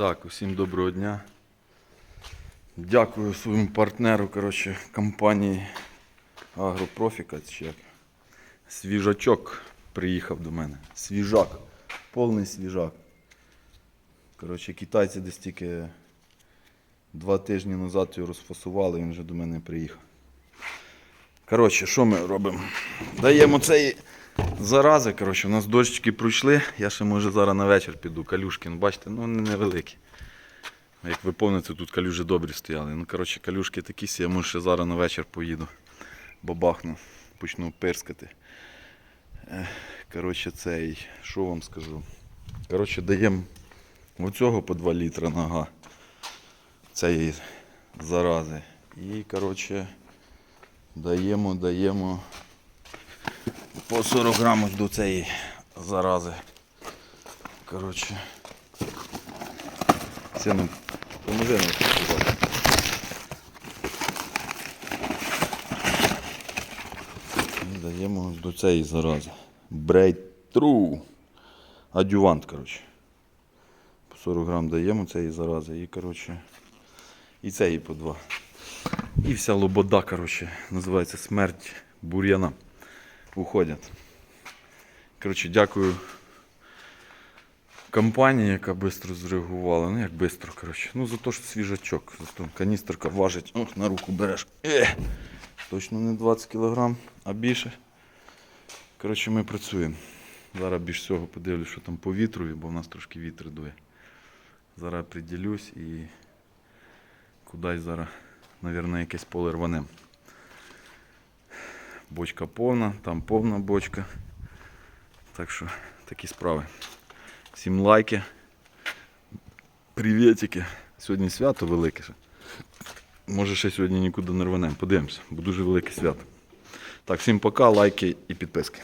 Так, усім доброго дня. Дякую своєму партнеру, коротше, компанії Агропрофіка. Свіжачок приїхав до мене. Свіжак. Повний свіжак. Коротше, китайці десь тільки два тижні назад його розфасували, він вже до мене приїхав. Коротше, що ми робимо? Даємо цей зарази. Коротше, у нас дощики пройшли. Я ще може зараз на вечір піду. Калюшки, бачите, ну вони невеликі. Як ви пам'ятаєте, тут калюжі добрі стояли. Ну, коротше, калюшки такі сі, я може ще зараз на вечір поїду. Бабахну, почну пирскати. Коротше, цей, що вам скажу? Коротше, даємо оцього по 2 літра нога. Цієї зарази. І, коротше, даємо, даємо по 40 грамів до цієї зарази. Коротше. Ну, нам сказати. І Даємо до цієї зарази. Breakthrough. Адювант, коротше. По 40 грам даємо цієї зарази і, коротше, і цієї по 2. І вся лобода, коротше, називається смерть бур'яна. Уходять. Коротше, дякую компанії, яка швидко зреагувала. Ну як швидко, коротше. Ну за те, що свіжачок. За то каністерка важить. Ох, на руку береш. Е! Точно не 20 кг, а більше. Коротше, ми працюємо. Зараз більш всього подивлюсь, що там по вітрові, бо в нас трошки вітер дує. Зараз приділюсь і кудись зараз, мабуть, якесь поле рванем. Бочка повна, там повна бочка. Так що такі справи. Всім лайки. Привітики. Сьогодні свято велике. Може ще сьогодні нікуди не рванемо. Подивимося, бо дуже велике свято. Так, всім пока, лайки і підписки.